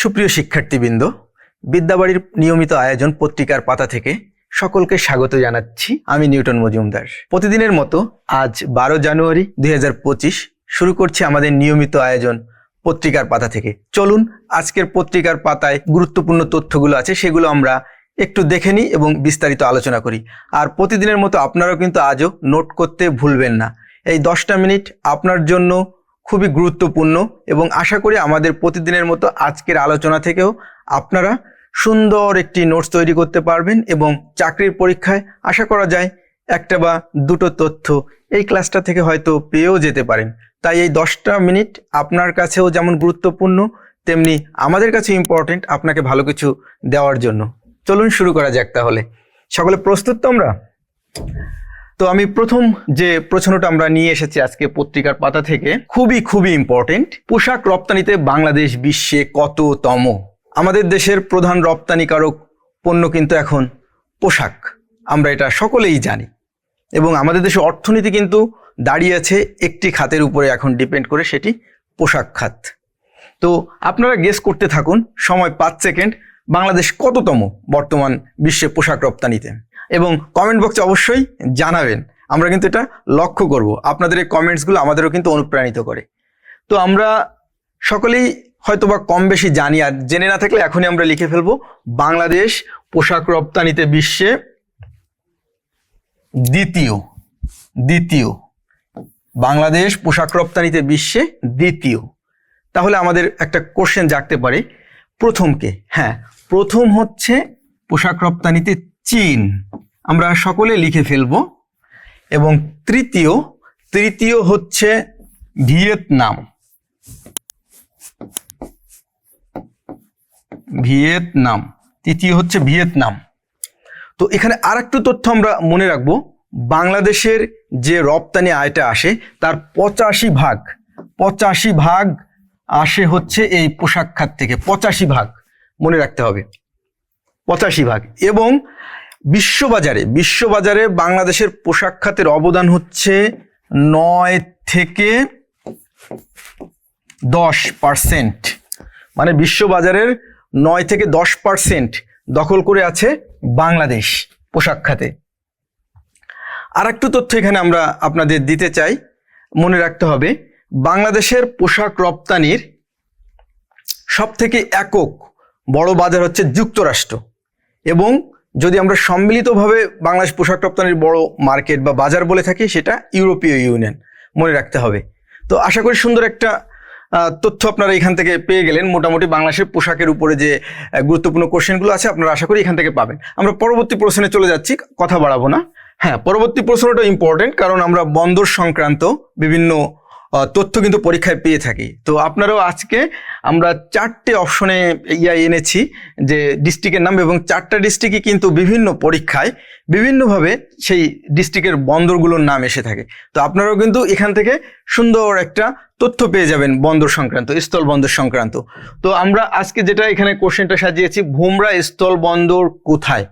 সুপ্রিয় শিক্ষার্থীবৃন্দ, বিদ্যাবাড়ির নিয়মিত আয়োজন পত্রিকার পাতা থেকে সকলকে স্বাগত জানাচ্ছি আমি নিউটন মজুমদার। প্রতিদিনের মতো আজ বারো জানুয়ারি দু হাজার পঁচিশ শুরু করছি আমাদের নিয়মিত আয়োজন পত্রিকার পাতা থেকে। চলুন, আজকের পত্রিকার পাতায় গুরুত্বপূর্ণ তথ্যগুলো আছে, সেগুলো আমরা একটু দেখে নিই এবং বিস্তারিত আলোচনা করি। আর প্রতিদিনের মতো আপনারাও কিন্তু আজও নোট করতে ভুলবেন না। এই দশটা মিনিট আপনার জন্য খুবই গুরুত্বপূর্ণ এবং আশা করি আমাদের প্রতিদিনের মতো আজকের আলোচনা থেকেও আপনারা সুন্দর একটি নোটস তৈরি করতে পারবেন এবং চাকরির পরীক্ষায় আশা করা যায় একটা বা দুটো তথ্য এই ক্লাসটা থেকে হয়তো পেয়েও যেতে পারেন। তাই এই দশটা মিনিট আপনার কাছেও যেমন গুরুত্বপূর্ণ, তেমনি আমাদের কাছে ইম্পর্টেন্ট আপনাকে ভালো কিছু দেওয়ার জন্য। চলুন শুরু করা যাক তাহলে। সকলে প্রস্তুত তো আমরা তো আমি প্রথম যে প্রশ্নটা আমরা নিয়ে এসেছি আজকে পত্রিকার পাতা থেকে, খুবই খুবই ইম্পর্টেন্ট পোশাক রপ্তানিতে বাংলাদেশ বিশ্বে কততম? আমাদের দেশের প্রধান রপ্তানিকারক পণ্য কিন্তু এখন পোশাক। আমরা এটা সকলেই জানি। এবং আমাদের দেশে অর্থনীতি কিন্তু দাঁড়িয়ে আছে একটি খাতের উপরে এখন ডিপেন্ড করে সেটি পোশাক খাত। তো আপনারা গেস করতে থাকুন, সময় পাঁচ সেকেন্ড বাংলাদেশ কততম বর্তমান বিশ্বে পোশাক রপ্তানিতে? এবং কমেন্ট বক্সে অবশ্যই জানাবেন। আমরা কিন্তু এটা লক্ষ্য করব। আপনাদের এই কমেন্টসগুলো আমাদেরও কিন্তু অনুপ্রাণিত করে। তো আমরা সকলেই হয়তোবা কম বেশি জানি, আর জেনে না থাকলে এখনই আমরা লিখে ফেলব। বাংলাদেশ পোশাক রপ্তানিতে বিশ্বে দ্বিতীয় দ্বিতীয়। বাংলাদেশ পোশাক রপ্তানিতে বিশ্বে দ্বিতীয়। তাহলে আমাদের একটা কোশ্চেন জাগতে পারে। প্রথমকে হ্যাঁ প্রথম হচ্ছে পোশাক রপ্তানিতে চীন। আমরা সকলে লিখে ফেলব। এবং তৃতীয় তৃতীয় হচ্ছে ভিয়েতনাম। ভিয়েতনাম। তৃতীয় হচ্ছে ভিয়েতনাম। তো এখানে আর একটু তথ্য আমরা মনে রাখব। বাংলাদেশের যে রপ্তানি আয়টা আসে, তার পঁচাশি ভাগ পঁচাশি ভাগ আসে হচ্ছে এই পোশাক খাত থেকে। পঁচাশি ভাগ। মনে রাখতে হবে। পঁচাশি ভাগ। এবং বিশ্ববাজারে বিশ্ববাজারে বাংলাদেশের পোশাক খাতের অবদান হচ্ছে নয় থেকে দশ পার্সেন্ট। মানে বিশ্ববাজারের নয় থেকে দশ পার্সেন্ট দখল করে আছে বাংলাদেশ পোশাক খাতে। আর একটু তথ্য এখানে আমরা আপনাদের দিতে চাই। মনে রাখতে হবে, বাংলাদেশের পোশাক রপ্তানির সব থেকে একক বড় বাজার হচ্ছে যুক্তরাষ্ট্র এবং যদি আমরা সম্মিলিতভাবে বাংলাদেশ পোশাক রপ্তানির বড় মার্কেট বা বাজার বলে থাকি, সেটা ইউরোপীয় ইউনিয়ন। মনে রাখতে হবে। তো আশা করি সুন্দর একটা তথ্য আপনারা এখান থেকে পেয়ে গেলেন। মোটামুটি বাংলাদেশের পোশাকের উপরে যে গুরুত্বপূর্ণ কোশ্চেনগুলো আছে, আপনারা আশা করি এখান থেকে পাবেন। আমরা পরবর্তী প্রশ্নে চলে যাচ্ছি, কথা বাড়াবো না। হ্যাঁ পরবর্তী প্রশ্নটা ইম্পর্টেন্ট কারণ আমরা বন্দর সংক্রান্ত বিভিন্ন তথ্য কিন্তু পরীক্ষায় পেয়ে থাকি। তো আপনারাও আজকে আমরা চারটে অপশনে ইয়া এনেছি যে ডিস্ট্রিক্টের নাম এবং চারটা ডিস্ট্রিক্টই কিন্তু বিভিন্ন পরীক্ষায় বিভিন্নভাবে সেই ডিস্ট্রিক্টের বন্দরগুলোর নাম এসে থাকে। তো আপনারাও কিন্তু এখান থেকে সুন্দর একটা তথ্য পেয়ে যাবেন বন্দর সংক্রান্ত, স্থল বন্দর সংক্রান্ত। তো আমরা আজকে যেটা এখানে কোশ্চেনটা সাজিয়েছি, ভুমরা স্থল বন্দর কোথায়?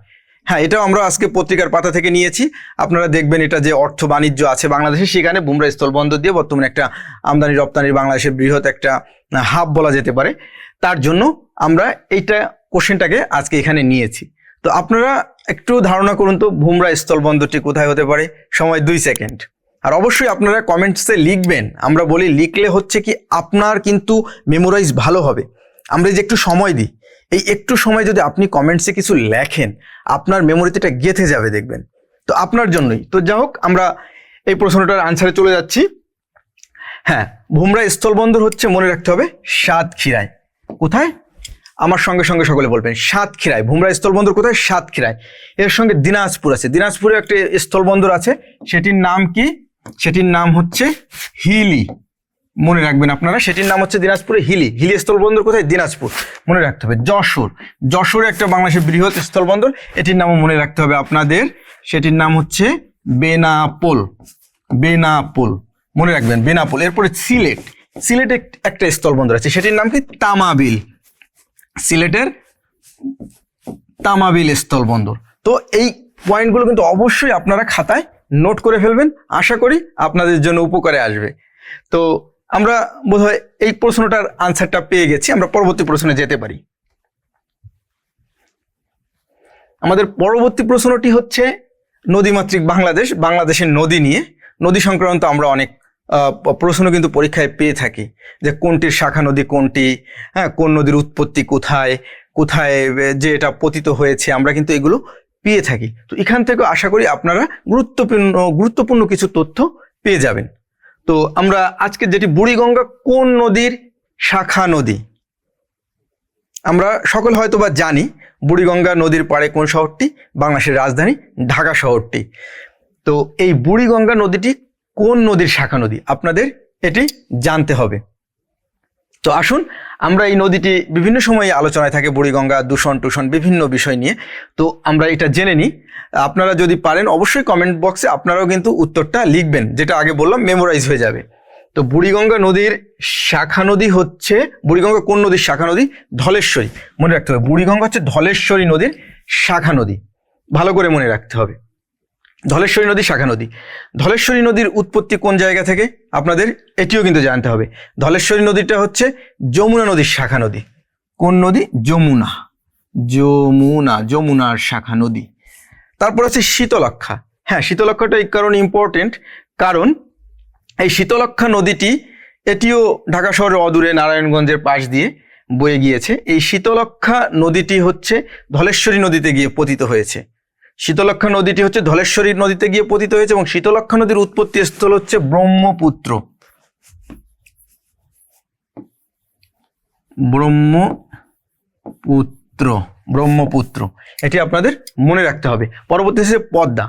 হ্যাঁ এটাও আমরা আজকে পত্রিকার পাতা থেকে নিয়েছি। আপনারা দেখবেন এটা যে অর্থ বাণিজ্য আছে বাংলাদেশে, সেখানে বুমরা স্থল বন্দর দিয়ে বর্তমানে একটা আমদানি রপ্তানির বাংলাদেশের বৃহৎ একটা হাব বলা যেতে পারে। তার জন্য আমরা এইটা কোশ্চেনটাকে আজকে এখানে নিয়েছি। তো আপনারা একটু ধারণা করুন তো ভুমরা স্থল বন্দরটি কোথায় হতে পারে? সময় দুই সেকেন্ড। আর অবশ্যই আপনারা কমেন্টসে লিখবেন। আমরা বলি, লিখলে হচ্ছে কি আপনার কিন্তু মেমোরাইজ ভালো হবে। আমরা যে একটু সময় দিই। এই একটু সময় যদি আপনি কমেন্টসে কিছু লেখেন, আপনার মেমোরিতে এটা গেঁথে যাবে দেখবেন। তো আপনার জন্যই। তো যাই হোক, আমরা এই প্রশ্নটার আনসারে চলে যাচ্ছি। হ্যাঁ ভুমরা স্থলবন্দর হচ্ছে, মনে রাখতে হবে, সাতক্ষীরায়। কোথায়? আমার সঙ্গে সঙ্গে সকলে বলবেন, সাতক্ষীরায়। ভুমরা স্থলবন্দর কোথায়? সাতক্ষীরায়। এর সঙ্গে দিনাজপুর আছে। দিনাজপুরে একটা স্থলবন্দর আছে, সেটির নাম কি? সেটির নাম হচ্ছে হিলি। মনে রাখবেন আপনারা, সেটির নাম হচ্ছে দিনাজপুরে হিলি। হিলি স্থলবন্দর কোথায়? দিনাজপুর। মনে রাখতে হবে, যশোর। যশোরে একটা বাংলাদেশের বৃহৎ স্থলবন্দর, এটির নামও মনে রাখতে হবে আপনাদের। সেটির নাম হচ্ছে বেনাপোল। বেনাপোল। মনে রাখবেন, বেনাপোল। এরপরে সিলেট। সিলেটে এক- একটা স্থলবন্দর আছে, সেটির নাম কি? তামাবিল। সিলেটের তামাবিল স্থলবন্দর। তো এই পয়েন্টগুলো কিন্তু অবশ্যই আপনারা খাতায় নোট করে ফেলবেন। আশা করি আপনাদের জন্য উপকারে আসবে। তো আমরা বোধহয় এই প্রশ্নটার আনসারটা পেয়ে গেছি, আমরা পরবর্তী প্রশ্নে যেতে পারি। আমাদের পরবর্তী প্রশ্নটি হচ্ছে, নদীমাতৃক বাংলাদেশ, বাংলাদেশের নদী নিয়ে। নদী সংক্রান্ত আমরা অনেক প্রশ্ন কিন্তু পরীক্ষায় পেয়ে থাকি যে কোনটির শাখা নদী কোনটি হ্যাঁ কোন নদীর উৎপত্তি কোথায় কোথায় যে এটা পতিত হয়েছে, আমরা কিন্তু এগুলো পেয়ে থাকি। তো এখান থেকে আশা করি আপনারা গুরুত্বপূর্ণ গুরুত্বপূর্ণ কিছু তথ্য পেয়ে যাবেন। তো আমরা আজকে যেটি বুড়িগঙ্গা কোন নদীর শাখা নদী? আমরা সকল হয়তো বা জানি বুড়িগঙ্গা নদীর পাড়ে কোন শহরটি? বাংলাদেশের রাজধানী ঢাকা শহরটি। তো এই বুড়িগঙ্গা নদীটি কোন নদীর শাখা নদী? আপনাদের এটি জানতে হবে। তো আসুন, আমরা এই নদীটি বিভিন্ন সময়ে আলোচনায় থাকে, বুড়িগঙ্গা, দূষণ, টুষণ, বিভিন্ন বিষয় নিয়ে। তো আমরা এটা জেনে নিই। আপনারা যদি পারেন, অবশ্যই কমেন্ট বক্সে আপনারাও কিন্তু উত্তরটা লিখবেন, যেটা আগে বললাম মেমোরাইজ হয়ে যাবে। তো বুড়িগঙ্গা নদীর শাখা নদী হচ্ছে, বুড়িগঙ্গা কোন নদীর শাখা নদী? ধলেশ্বরী। মনে রাখতে হবে, বুড়িগঙ্গা হচ্ছে ধলেশ্বরী নদীর শাখা নদী। ভালো করে মনে রাখতে হবে। ধলেশ্বরী নদী, শাখা নদী। ধলেশ্বরী নদীর উৎপত্তি কোন জায়গা থেকে? আপনাদের এটিও কিন্তু জানতে হবে। ধলেশ্বরী নদীটা হচ্ছে যমুনা নদীর শাখা নদী। কোন নদী? যমুনা। যমুনা, যমুনার শাখা নদী। তারপর আছে শীতলক্ষা হ্যাঁ শীতলক্ষাটা এই কারণে ইম্পর্টেন্ট কারণ এই শীতলক্ষা নদীটি, এটিও ঢাকা শহরের অদূরে নারায়ণগঞ্জের পাশ দিয়ে বয়ে গিয়েছে। এই শীতলক্ষা নদীটি হচ্ছে ধলেশ্বরী নদীতে গিয়ে পতিত হয়েছে। শীতলক্ষা নদীটি হচ্ছে ধলেশ্বরী নদীতে গিয়ে পতিত হয়েছে এবং শীতলক্ষা নদীর উৎপত্তি স্থল হচ্ছে ব্রহ্মপুত্র। ব্রহ্মপুত্র ব্রহ্মপুত্র। এটি আপনাদের মনে রাখতে হবে। পরবর্তী হচ্ছে পদ্মা।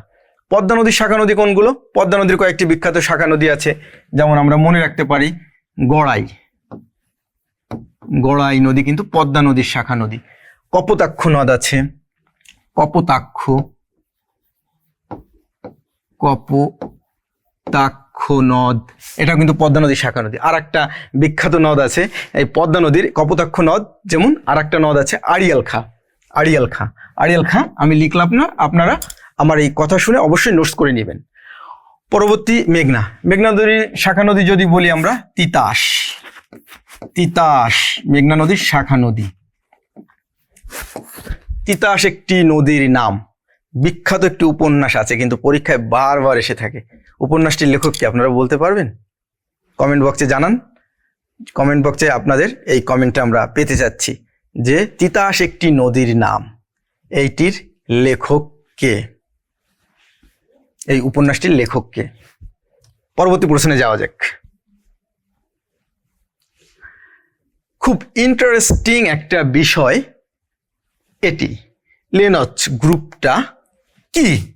পদ্মা নদীর শাখা নদী কোনগুলো? পদ্মা নদীর কয়েকটি বিখ্যাত শাখা নদী আছে, যেমন আমরা মনে রাখতে পারি গড়াই। গড়াই নদী কিন্তু পদ্মা নদীর শাখা নদী। কপোতাক্ষ নদ আছে। কপোতাক্ষ কপোতাক্ষ নদ এটা কিন্তু পদ্মা নদীর শাখা নদী। আর একটা বিখ্যাত নদ আছে, এই পদ্মা নদীর কপোতাক্ষ নদ যেমন আর একটা নদ আছে, আড়িয়াল খা। আড়িয়াল খা। আড়িয়াল খা, আমি লিখলাম না, আপনারা আমার এই কথা শুনে অবশ্যই নোটস করে নেবেন। পরবর্তী মেঘনা। মেঘনা নদীর শাখা নদী যদি বলি আমরা, তিতাস। তিতাস, মেঘনা নদীর শাখা নদী। তিতাস একটি নদীর নাম। বিখ্যাত একটি উপন্যাস আছে, কিন্তু পরীক্ষায় বারবার এসে থাকে। উপন্যাসটির লেখক কি আপনারা বলতে পারবেন? কমেন্ট বক্সে জানান। কমেন্ট বক্সে আপনাদের এই কমেন্টটা আমরা পেতে যাচ্ছি, যে তিতাস একটি নদীর নাম। এইটির লেখক কে? এই উপন্যাসটির লেখক কে? পরবর্তী প্রশ্নে যাওয়া যাক। খুব ইন্টারেস্টিং একটা বিষয় এটি। লেনচ গ্রুপটা কি?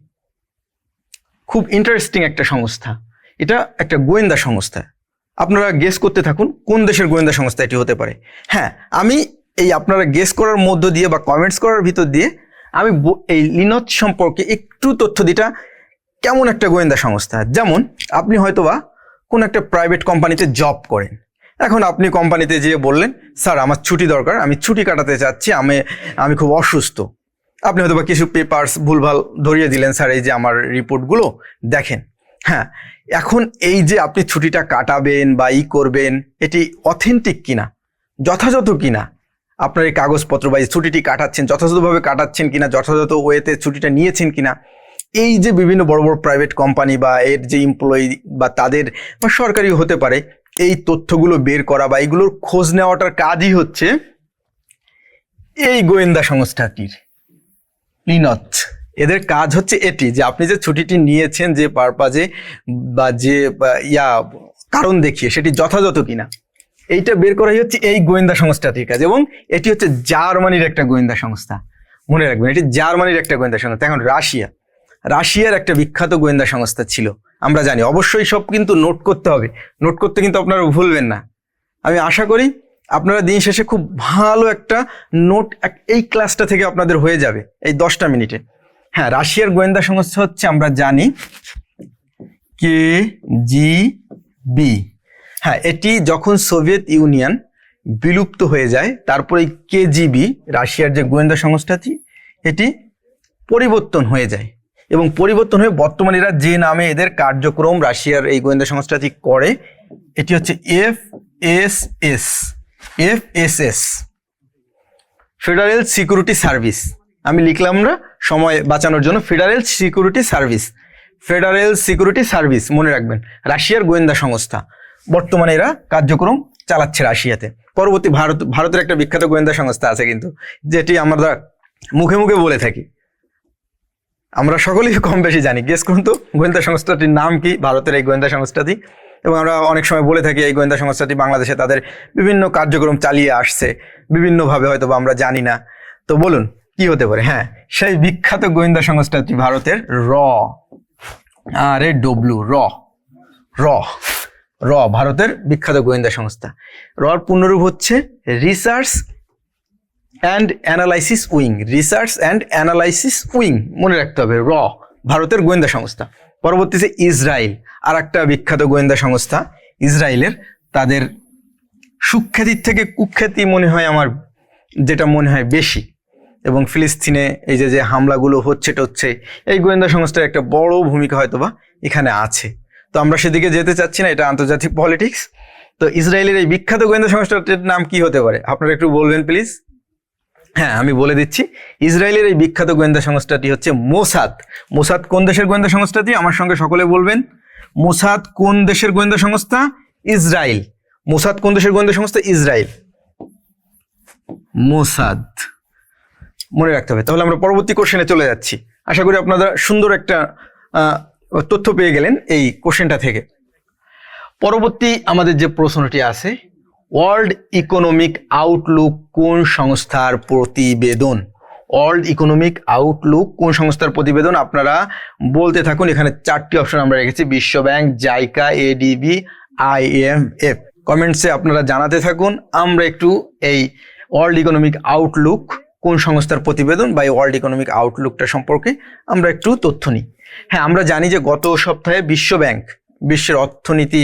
খুব ইন্টারেস্টিং একটা সংস্থা। এটা একটা গোয়েন্দা সংস্থা। আপনারা গেস করতে থাকুন, কোন দেশের গোয়েন্দা সংস্থা এটি হতে পারে। হ্যাঁ আমি এই আপনারা গেস করার মধ্য দিয়ে বা কমেন্টস করার ভিতর দিয়ে আমি এই লিনচ সম্পর্কে একটু তথ্য দিটা কেমন একটা গোয়েন্দা সংস্থা। যেমন, আপনি হয়তোবা কোন একটা প্রাইভেট কোম্পানিতে জব করেন। এখন আপনি কোম্পানিতে যেয়ে বললেন, স্যার, আমার ছুটি দরকার, আমি ছুটি কাটাতে চাচ্ছি, আমি আমি খুব অসুস্থ। আপনি হয়তো বা কিছু পেপার্স ভুলভাল ধরিয়ে দিলেন স্যার, এই যে আমার রিপোর্টগুলো দেখেন হ্যাঁ এখন এই যে আপনি ছুটিটা কাটাবেন বা ই করবেন, এটি অথেন্টিক কিনা, যথাযথ কিনা, আপনার এই কাগজপত্র বা এই ছুটিটি কাটাচ্ছেন, যথাযথভাবে কাটাচ্ছেন কিনা, যথাযথ ওয়েতে ছুটিটা নিয়েছেন কিনা, এই যে বিভিন্ন বড় বড় প্রাইভেট কোম্পানি বা এর যে এমপ্লয়ি বা তাদের বা সরকারি হতে পারে, এই তথ্যগুলো বের করা বা এগুলোর খোঁজ নেওয়াটার কাজই হচ্ছে এই গোয়েন্দা সংস্থাটির। লিনত এদের কাজ হচ্ছে এটি, যে আপনি যে ছুটিটি নিয়েছেন যে পারপাজে বা যে ইয়া, কারণ দেখিয়ে, সেটি যথাযথ কিনা। এইটা বের করাই হচ্ছে এই গোয়েন্দা সংস্থাটির কাজ এবং এটি হচ্ছে জার্মানির একটা গোয়েন্দা সংস্থা। মনে রাখবেন, এটি জার্মানির একটা গোয়েন্দা সংস্থা। এখন রাশিয়া। রাশিয়ার একটা বিখ্যাত গোয়েন্দা সংস্থা ছিল। আমরা জানি, অবশ্যই সব কিন্তু নোট করতে হবে। নোট করতে কিন্তু আপনারা ভুলবেন না। আমি আশা করি আপনারা দিন শেষে খুব ভালো একটা নোট এই ক্লাসটা থেকে আপনাদের হয়ে যাবে, এই দশটা মিনিটে। হ্যাঁ রাশিয়ার গোয়েন্দা সংস্থা হচ্ছে, আমরা জানি, কে জি বি। হ্যাঁ এটি যখন সোভিয়েত ইউনিয়ন বিলুপ্ত হয়ে যায়, তারপরে কেজিবি রাশিয়ার যে গোয়েন্দা সংস্থাটি এটি পরিবর্তন হয়ে যায়। এবং পরিবর্তন হয়ে বর্তমানে এরা যে নামে এদের কার্যক্রম রাশিয়ার এই গোয়েন্দা সংস্থাটি করে, এটি হচ্ছে F S S. F S S Federal Security Service আমি লিখলাম না, সময় বাঁচানোর জন্য। Federal Security Service Federal Security Service মনে রাখবেন, রাশিয়ার গোয়েন্দা সংস্থা। বর্তমানে এরা কার্যক্রম চালাচ্ছে রাশিয়াতে। পরবর্তী ভারত, ভারতের একটা বিখ্যাত গোয়েন্দা সংস্থা আছে কিন্তু, যেটি আমরা মুখে মুখে বলে থাকি। আমরা সকলেই কম বেশি জানি। গেস করুন তো, গোয়েন্দা সংস্থাটির নাম কি? ভারতের এই গোয়েন্দা সংস্থাটি? এবং আমরা অনেক সময় বলে থাকি, এই গোয়েন্দা সংস্থাটি বাংলাদেশে তাদের বিভিন্ন কার্যক্রম চালিয়ে আসছে। বিভিন্নভাবে হয়তো বা আমরা জানি না। তো বলুন, কি হতে পারে? হ্যাঁ সেই বিখ্যাত গোয়েন্দা সংস্থাটি ভারতের র। আরে ডব্লু র। র। র, ভারতের বিখ্যাত গোয়েন্দা সংস্থা। রর পূর্ণরূপ হচ্ছে Research and Analysis Wing Research and Analysis Wing মনে রাখতে হবে, র। ভারতের গোয়েন্দা সংস্থা। পরবর্তীতে ইসরায়েল আর একটা বিখ্যাত গোয়েন্দা সংস্থা ইসরায়েলের। তাদের সুখ্যাতির থেকে কুখ্যাতি মনে হয় আমার যেটা মনে হয় বেশি। এবং ফিলিস্তিনে এই যে যে হামলাগুলো হচ্ছে টচ্ছে এই গোয়েন্দা সংস্থার একটা বড় ভূমিকা হয়তো বা এখানে আছে। তো আমরা সেদিকে যেতে চাচ্ছি না, এটা আন্তর্জাতিক পলিটিক্স। তো ইসরায়েলের এই বিখ্যাত গোয়েন্দা সংস্থাটির নাম কি হতে পারে? আপনারা একটু বলবেন প্লিজ। হ্যাঁ আমি বলে দিচ্ছি, ইসরায়েলের এই বিখ্যাত গোয়েন্দা সংস্থাটি হচ্ছে মোসাদ। মোসাদ কোন দেশের গোয়েন্দা সংস্থাটি? আমার সঙ্গে সকলে বলবেন। মোসাদ কোন দেশের গোয়েন্দা সংস্থা? ইসরায়েল মোসাদ কোন দেশের গোয়েন্দা সংস্থা? Israel Mossad. মনে রাখতে হবে। তাহলে আমরা পরবর্তী কোশ্চেনে চলে যাচ্ছি। আশা করি আপনারা সুন্দর একটা তথ্য পেয়ে গেলেন এই কোশ্চেনটা থেকে। পরবর্তী আমাদের যে প্রশ্নটি আছে ওয়ার্ল্ড ইকোনমিক আউটলুক কোন সংস্থার প্রতিবেদন? ওয়ার্ল্ড ইকোনমিক আউটলুক কোন সংস্থার প্রতিবেদন আপনারা বলতে থাকুন। এখানে চারটি অপশন আমরা রেখেছি বিশ্ব ব্যাংক জাইকা এডিবি আইএমএফ কমেন্টসে আপনারা জানাতে থাকুন। আমরা একটু এই ওয়ার্ল্ড ইকোনমিক আউটলুক কোন সংস্থার প্রতিবেদন বা এই ওয়ার্ল্ড ইকোনমিক আউটলুকটা সম্পর্কে আমরা একটু তথ্য নিই। হ্যাঁ আমরা জানি যে গত সপ্তাহে বিশ্ব ব্যাংক বিশ্বের অর্থনীতি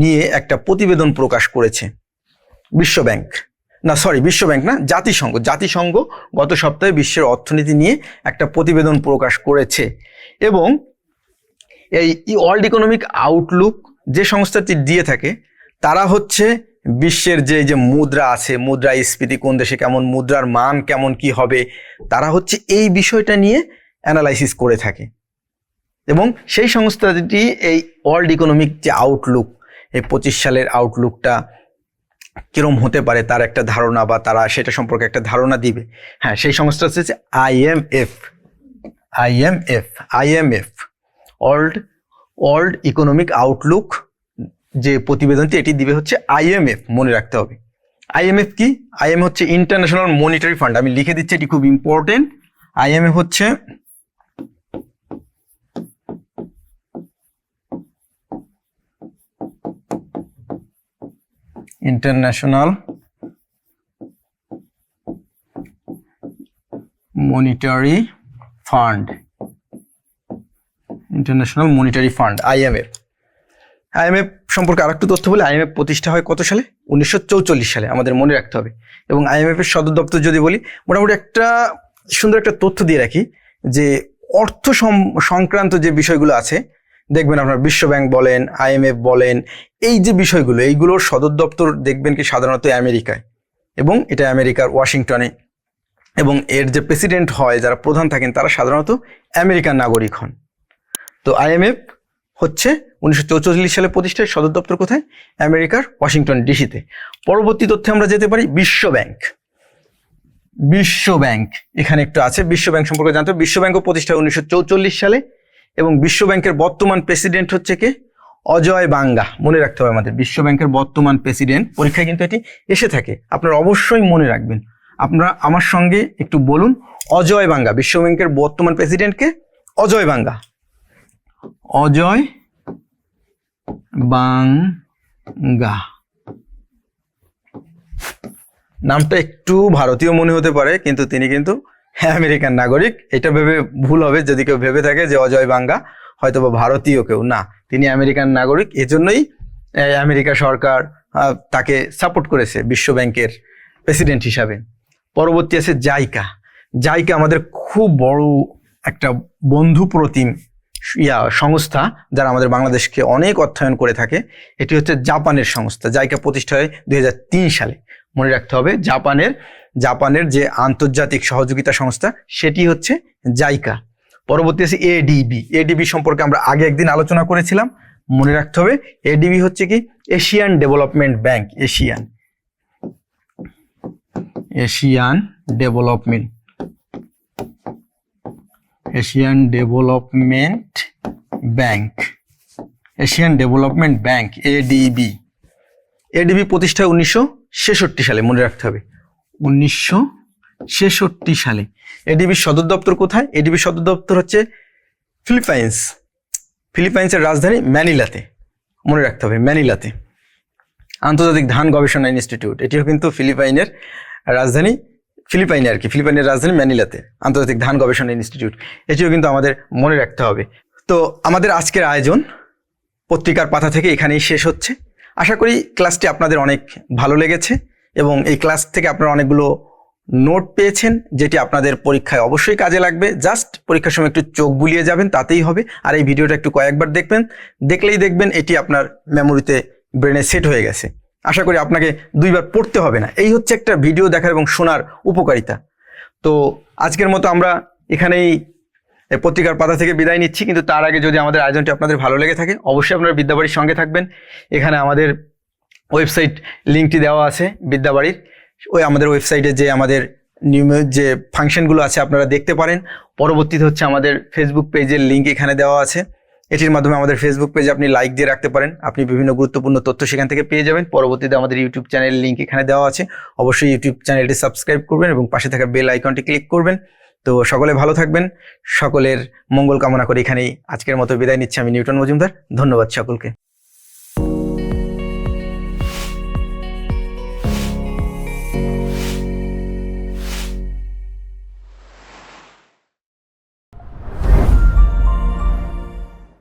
নিয়ে একটা প্রতিবেদন প্রকাশ করেছে। বিশ্ব ব্যাংক না সরি বিশ্ব ব্যাংক না, জাতিসংঘ। জাতিসংঘ গত সপ্তাহে বিশ্বের অর্থনীতি নিয়ে একটা প্রতিবেদন প্রকাশ করেছে এবং এই ওয়ার্ল্ড ইকোনমিক আউটলুক যে সংস্থাটি দিয়ে থাকে, তারা হচ্ছে বিশ্বের যে যে মুদ্রা আছে, মুদ্রা স্ফীতি কোন দেশে কেমন, মুদ্রার মান কেমন, কি হবে, তারা হচ্ছে এই বিষয়টা নিয়ে অ্যানালাইসিস করে থাকে। এবং সেই সংস্থাটি এই ওয়ার্ল্ড ইকোনমিক যে আউটলুক, এই পঁচিশ সালের আউটলুকটা কিরম হতে পারে তার একটা ধারণা বা তারা সেটা সম্পর্কে একটা ধারণা দিবে। হ্যাঁ সেই সংস্থা হচ্ছে IMF IMF IMF World World Economic Outlook যে প্রতিবেদনটি, এটি দিবে হচ্ছে আইএমএফ মনে রাখতে হবে। আইএমএফ কি? আইএম হচ্ছে ইন্টারন্যাশনাল মনিটারি ফান্ড। আমি লিখে দিচ্ছি, এটি খুব ইম্পর্টেন্ট। আইএমএফ হচ্ছে International Monetary Fund International Monetary Fund IMF IMF সম্পর্কে আরেকটু তথ্য বলে আইএমএফ প্রতিষ্ঠা হয় কত সালে? উনিশশো সালে, আমাদের মনে রাখতে হবে। এবং আইএমএফ এর সদর দপ্তর যদি বলি, মোটামুটি একটা সুন্দর একটা তথ্য দিয়ে রাখি যে অর্থ সংক্রান্ত যে বিষয়গুলো আছে দেখবেন আপনার বিশ্ব ব্যাংক বলেন আইএমএফ বলেন, এই যে বিষয়গুলো, এইগুলোর সদর দপ্তর দেখবেন কি সাধারণত আমেরিকায় এবং এটা আমেরিকার ওয়াশিংটনে এবং এর যে প্রেসিডেন্ট হয়, যারা প্রধান থাকেন, তারা সাধারণত আমেরিকার নাগরিক হন। তো আইএমএফ হচ্ছে উনিশশো সালে প্রতিষ্ঠায়, সদর দপ্তর কোথায়? আমেরিকার ওয়াশিংটন ডিসিতে। পরবর্তী তথ্যে আমরা যেতে পারি বিশ্ব ব্যাংক বিশ্ব ব্যাংক এখানে একটু আছে বিশ্ব ব্যাংক সম্পর্কে জানতে বিশ্ব ব্যাংকও প্রতিষ্ঠা উনিশশো সালে। এবং বিশ্ব ব্যাংকের বর্তমান প্রেসিডেন্ট হচ্ছে কে? অজয় বাঙ্গা। মনে রাখতে হবে আমাদের বিশ্ব ব্যাংকের বর্তমান প্রেসিডেন্ট। পরীক্ষায় কিন্তু এটি এসে থাকে। আপনারা অবশ্যই মনে রাখবেন। আপনারা আমার সঙ্গে একটু বলুন, অজয় বাঙ্গা বিশ্ব ব্যাংকের বর্তমান প্রেসিডেন্টকে অজয় বাঙ্গা। অজয় বাঙ্গা। নামটা একটু ভারতীয় মনে হতে পারে, কিন্তু তিনি কিন্তু আমেরিকান নাগরিক। এটা ভেবে ভুল হবে যদি কেউ ভেবে থাকে যে অজয় বাঙ্গা হয়তো বা ভারতীয় কেউ। না, তিনি আমেরিকান নাগরিক। এজন্যই আমেরিকা সরকার তাকে সাপোর্ট করেছে বিশ্ব ব্যাংকের প্রেসিডেন্ট হিসাবে। পরবর্তী আছে জাইকা। জাইকা আমাদের খুব বড় একটা বন্ধু প্রতিম ইয়া সংস্থা, যারা আমাদের বাংলাদেশকে অনেক অর্থায়ন করে থাকে। এটি হচ্ছে জাপানের সংস্থা। জাইকা প্রতিষ্ঠা হয় দুই হাজার তিন সালে। মনে রাখতে হবে, জাপানের জাপানের যে আন্তর্জাতিক সহযোগিতা সংস্থা, সেটি হচ্ছে জাইকা। পরবর্তী আছে এডিবি। এডিবি সম্পর্কে আমরা আগে একদিন আলোচনা করেছিলাম। মনে রাখতে হবে, এডিবি হচ্ছে কি? Asian Development Bank, Asian. Asian Development. Asian Development Bank. Asian Development Bank, ADB. ADB প্রতিষ্ঠা উনিশশো ছেষট্টি সালে, মনে রাখতে হবে। উনিশশো ছেষট্টি সালে। এডিবির সদর দপ্তর কোথায়? এডিবির সদর দপ্তর হচ্ছে ফিলিপাইন্স। ফিলিপাইন্সের রাজধানী ম্যানিলাতে। মনে রাখতে হবে, ম্যানিলাতে। আন্তর্জাতিক ধান গবেষণা ইনস্টিটিউট। এটিও কিন্তু ফিলিপাইনের রাজধানী, ফিলিপাইনে আর কি, ফিলিপাইনের রাজধানী ম্যানিলাতে। আন্তর্জাতিক ধান গবেষণা ইনস্টিটিউট। এটিও কিন্তু আমাদের মনে রাখতে হবে। তো আমাদের আজকের আয়োজন পত্রিকার পাতা থেকে এখানেই শেষ হচ্ছে। আশা করি ক্লাসটি আপনাদের অনেক ভালো লেগেছে। এবং এই ক্লাস থেকে আপনারা অনেকগুলো নোট পেয়েছেন, যেটি আপনাদের পরীক্ষায় অবশ্যই কাজে লাগবে। জাস্ট পরীক্ষার সময় একটু চোখ বুলিয়ে যাবেন, তাতেই হবে। আর এই ভিডিওটা একটু কয়েকবার দেখবেন, দেখলেই দেখবেন এটি আপনার মেমোরিতে ব্রেনে সেট হয়ে গেছে। আশা করি আপনাকে দুইবার পড়তে হবে না। এই হচ্ছে একটা ভিডিও দেখার এবং শোনার উপকারিতা। তো আজকের মতো আমরা এখানেই পত্রিকার পাতা থেকে বিদায় নিচ্ছি। কিন্তু তার আগে যদি আমাদের আয়োজনটি আপনাদের ভালো লেগে থাকে, অবশ্যই আপনারা বিদ্যাবাড়ির সঙ্গে থাকবেন। এখানে আমাদের ওয়েবসাইট লিঙ্কটি দেওয়া আছে বিদ্যাবাড়ির। ওই আমাদের ওয়েবসাইটে যে আমাদের নিয়মিত যে ফাংশনগুলো আছে আপনারা দেখতে পারেন। পরবর্তীতে হচ্ছে আমাদের ফেসবুক পেজের লিঙ্ক এখানে দেওয়া আছে। এটির মাধ্যমে আমাদের ফেসবুক পেজে আপনি লাইক দিয়ে রাখতে পারেন। আপনি বিভিন্ন গুরুত্বপূর্ণ তথ্য সেখান থেকে পেয়ে যাবেন। পরবর্তীতে আমাদের ইউটিউব চ্যানেলের লিঙ্ক এখানে দেওয়া আছে। অবশ্যই ইউটিউব চ্যানেলটি সাবস্ক্রাইব করবেন এবং পাশে থাকা বেল আইকনটি ক্লিক করবেন। তো সকলে ভালো থাকবেন। সকলের মঙ্গল কামনা করে এখানেই আজকের মতো বিদায় নিচ্ছি। আমি নিউটন মজুমদার। ধন্যবাদ সকলকে।